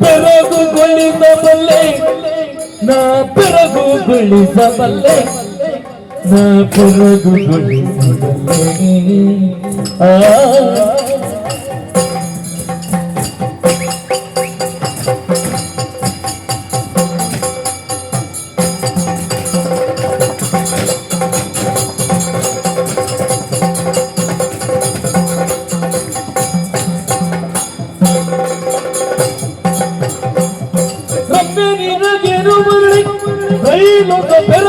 ಬೆರಗುಗೊಳಿಸಬಲ್ಲೆ ನಾ ಬೆರಗುಗೊಳಿಸಬಲ್ಲೆ ನಾ ಬೆರಗುಗೊಳಿಸಬಲ್ಲೆ ಆ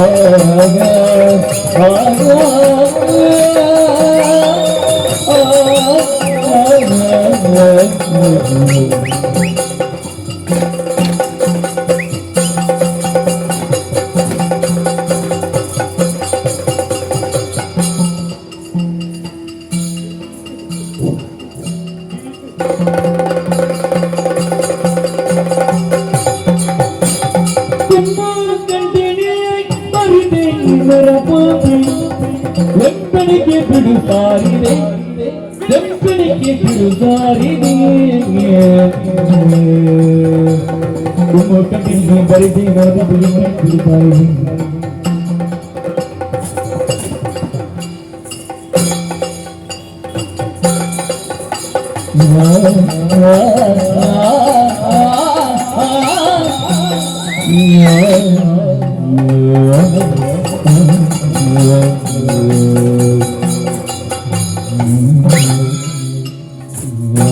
Thank you. പിടിക്ക് പിടിസാരിനെ ചെപ്പിടിക്ക് പിടിസാരിനെ പരിചയം പിടിസാരി Yeah.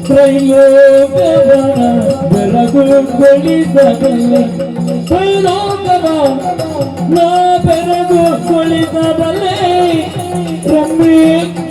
ಬೆಳಿಗ್ಗೆ ಬಿಡು ಬಾರಿದೆ ಬಿಡು ಬಾರಿದೆ ಎಪ್ಪಣಿಗೆ ಬಿಡು ಸಾರಿದೆ ಎಪ್ಪಣಿಗೆ ಬಿಡು ಸಾರಿದೆ ತುಂಬ ಕಣ್ಣಿಗೆ ಬರಿದೆ ನೋಡಿ ಬಿಡು ಬಿಡು ಸಾರಿದೆ ನಿನಗೇನು ಮರುಳೇ ತ್ರೈಲೋಕವನ ಬೆಳಗುಗೊಳಿಸಬಲ್ಲೆ ತ್ರೈಲೋಕವ ನಾ ಬೆಳಗುಗೊಳಿಸಬಲ್ಲೆ ರಮ್ಮೆ ಎಪ್ಪಿಡಿಗೆ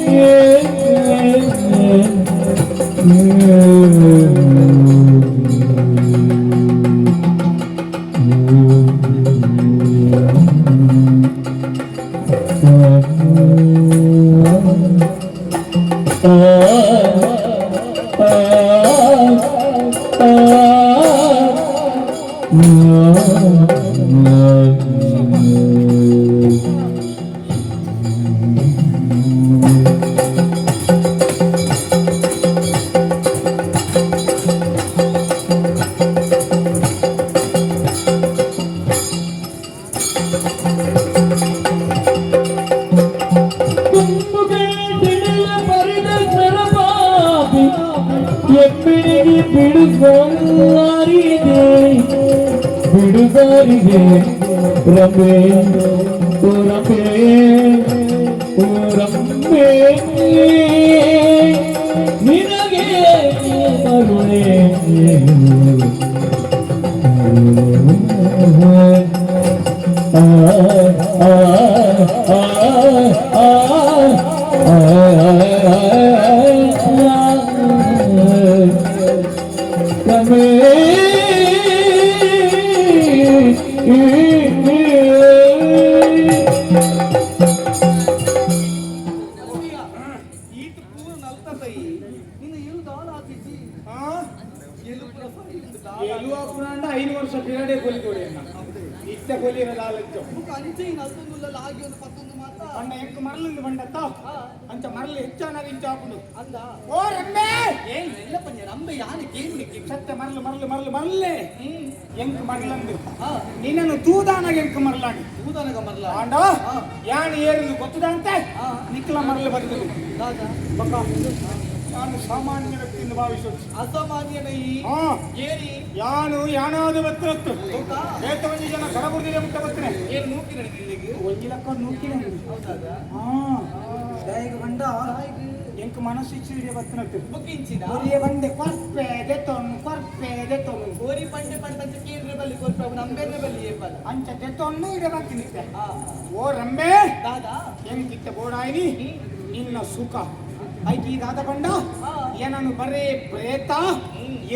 ಬಿಡುಗಾರಿದೆ ರಮೆ ಓ ರಮೆ ಓ ರಮೆ ನಿನಗೆ ಮರುಳೆ ಆ ಆ ಆ ಆ ಈತ ದಾಳ ಎಲುವಾಪುರಾಂಡ ಐದು ವರ್ಷ ಕೊಲಿ ಕೊಡಿ ಅಣ್ಣ. ಇತ್ತ ಕೊಲಿ ಮಾತ ಅಣ್ಣ ಎಂಕ ಮರಲಿಂದ ಬಂಡತ್ತ ಅಂಚ ಮರಲಿ ಹೆಚ್ಚಾನಾಗ ಇಂಚ ಹಾಕೊಂಡು ಅಂದ. ಓ ರಮ್ಮೆ ಏ ಇಲ್ಲ ಪನ್ಯ ರಂಬೆ ಯಾರು ಕೇಳಿ ಸತ್ಯ ಮರಲು ಮರಲು ಮರಲು ಮರಲೆ ಎಂಕ್ ಮರಲಂದು ನಿನ್ನನ್ನು ತೂದಾನಾಗ ಎಂಕ್ ಮರಲಾಗಿ ತೂದಾನಾಗ ಮರಲ ಆಂಡ? ಯಾನ್ ಏರಿಂದು ಗೊತ್ತದಂತೆ? ನಿಕ್ಲ ಮರಲು ಬರ್ತದೆ ಬಕ್ಕ. ನಾನು ಸಾಮಾನ್ಯ ವ್ಯಕ್ತಿಯಿಂದ ಭಾವಿಸುತ್ತೆ ಅಸಾಮಾನ್ಯನೈ ಹಾ. ಏರಿ. ಯಾನು ಯಾನಾದ ಬತ್ತರತ್ತು ಏತವಂಜಿ ಜನ ಕರಬುರ್ದಿದೆ ಮುಟ್ಟ ಬತ್ತನೆ ಏನು ನೂಕಿ ನಡೆದಿಲ್ಲಿಗೆ ಒಂಜಿ ಲಕ್ಕ ನೂಕಿನ ಹೌದಾಗ ಹಾ. ದಯಗ ಬಂಡ ಎಂಕ್ ಮನಸ್ಸು ಇಚ್ಚಿಡಿಯ ಬತ್ತನತ್ತು ಬುಕ್ಕಿಂಚಿದ ಒರಿಯ ಬಂದೆ. ಕೊರ್ಪೆ ದೆತ್ತೊನ್ನು ಕೊರ್ಪೆ ದೆತ್ತೊನ್ನು ಗೋರಿ ಪಂಡೆ ಪಂಡ ಕೇಂದ್ರ ಬಲ್ಲಿ ಕೊರ್ಪ ನಂಬೇನೆ ಬಲ್ಲಿ ಏಪದ ಅಂಚ ದೆತ್ತೊನ್ನು ಇಡೆ ಬತ್ತಿನಿತ್ತೆ ಓ ರಂಬೆ ದಾದಾ. ಎಂಕಿತ್ತ ಬೋಡಾಯಿನಿ ನಿನ್ನ ಸುಖ. ಐಕಿ ದಾದ ಬಂಡ. ಏನನ್ನು ಬರೇ ಪ್ರೇತ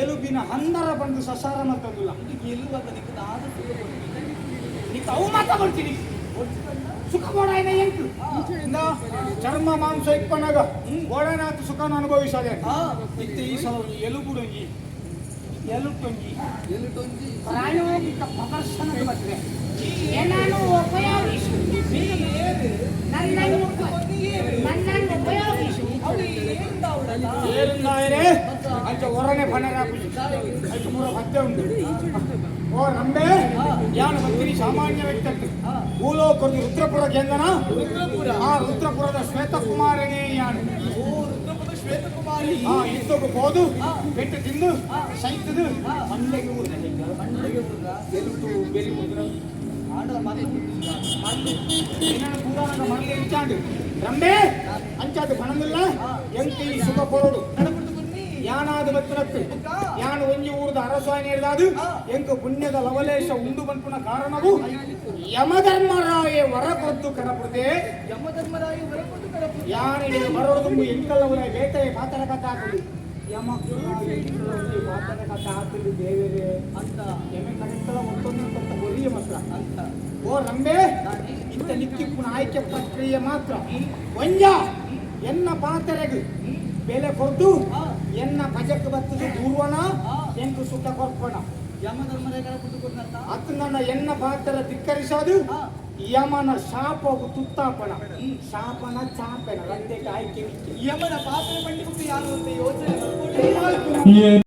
ಎಲುಬಿನ ಹಂದರ ಬಂದು ಸಸಾರ ಮತ್ತದಿಲ್ಲ ಸುಖ ನಿಕ್ಕ ಅವು ಮಾತ ಬರ್ತೀನಿ ಸುಖ ಕೊಡ ಎಂಕು ಇಂದ ಚರ್ಮ ಮಾಂಸ ಇಪ್ಪನಾಗ. ಬೋಡನಾಥ ಸುಖನ ಅನುಭವಿಸದೆ. ಇತ್ತ ಈ ಸಲ ಎಲುಬುಡಂಗಿ. ಎಲುಟೊಂಗಿ ಎಲುಟೊಂಗಿ ಎಲ್ಲಿಟೊಂಜಿ ಪ್ರದರ್ಶನ ಬರ್ತದೆ ಏನಾನು ಉಪಯೋಗಿಸು. ಏನು ದಾವಡಲ್ಲ ಏರುಂದಾಯರೆ ಅಂಚ ಹೊರನೆ ಫನರಾಪುಜಿ ಅಂಚ ಮೂರ ಹತ್ತೆ ಉಂಟು ಓ ರಂಬೆ ಯಾನು ಬರ್ತೀನಿ ಸಾಮಾನ್ಯ ವ್ಯಕ್ತಿ ಭೂಲೋಕದ ರುದ್ರಪುರ ಕೇಂದ್ರನ ರುದ್ರಪುರ ಆ ರುದ್ರಪುರದ ಶ್ವೇತಕುಮಾರನೇ ಯಾನು ಓ ರುದ್ರಪುರ ಶ್ವೇತಕುಮಾರಿ ಆ ಇತ್ತೋಗ ಹೋದು ಬೆಟ್ಟು ತಿಂದು ಸೈತದು ಮಂಡೆಗೆ ಊರಿನ ಮಂಡೆಗೆ ಹೋದ ಎಲ್ಟು ಬೆರಿ ಮುದ್ರ ಆಡಲ ಮನೆ ಮುಟ್ಟಿದ ಮಲ್ಲು ಏನಾನ ಪುರಾಣದ ಮಲ್ಲೆ ಇಚ್ಚಾಂಡು ರಂಬೆ ಅಂಚಾದು ಪಣಂದಿಲ್ಲ ಎಂಕಿ ಸುಖ ಕೊರಡು ಕಡಪುಟ್ಟು ಬನ್ನಿ ಯಾನಾದ ಬತ್ತನತ್ತು ಯಾನು ಒಂಜಿ ಊರದ ಅರಸಾಯನ ಹಿಡಿದಾದು ಎಂಕ ಪುಣ್ಯದ ಲವಲೇಶ ಉಂಡು ಬಂಪುನ ಕಾರಣವು ಯಮಧರ್ಮರಾಯ ವರ ಕೊದ್ದು ಕರಪುದೆ ಯಮಧರ್ಮರಾಯ ಹೊರಕೊಂಡು ಕಡಪುಟ್ಟು ಯಾನಿಗೆ ಬರೋದು ಎಂಕಲ್ಲವರ ಬೇಟೆ ಪಾತ್ರ ಕಥೆ ಹಾಕುದು ಯಮ ಪಾತ್ರ ಕಥೆ ಹಾಕುದು ದೇವರೇ ಅಂತ ಇಂಥ ನಿಕ್ಕಿಪ್ಪುನ ಆಯ್ಕೆ ಪ್ರಕ್ರಿಯೆ ಮಾತ್ರ ಒಂಜ ಎನ್ನ ಪಾತ್ರೆಗೆ ಬೆಲೆ ಕೊಟ್ಟು ಎನ್ನ ಭಜಕ್ಕೆ ಬರ್ತದೆ ಪೂರ್ವನ ಎಂಕು ಸುಖ ಕೊರ್ಪಣ ಯಮಧರ್ಮರಾಯ ಕಡಪುಟ್ಟು ಕೊಟ್ಟಂತ ಅತ್ತು ನನ್ನ ಎನ್ನ ಪಾತ್ರ ಧಿಕ್ಕರಿಸೋದು ಯಮನ ಶಾಪವು ತುತ್ತಾಪಣ ಶಾಪನ ಚಾಪನ ರಂತೆಗೆ ಆಯ್ಕೆ ಯಮನ ಪಾತ್ರೆ ಪಂಡಿಬಿಟ್ಟು ಯಾರು ಅಂತ ಯೋಚನೆ ಮಾಡ್ಕೊಂಡು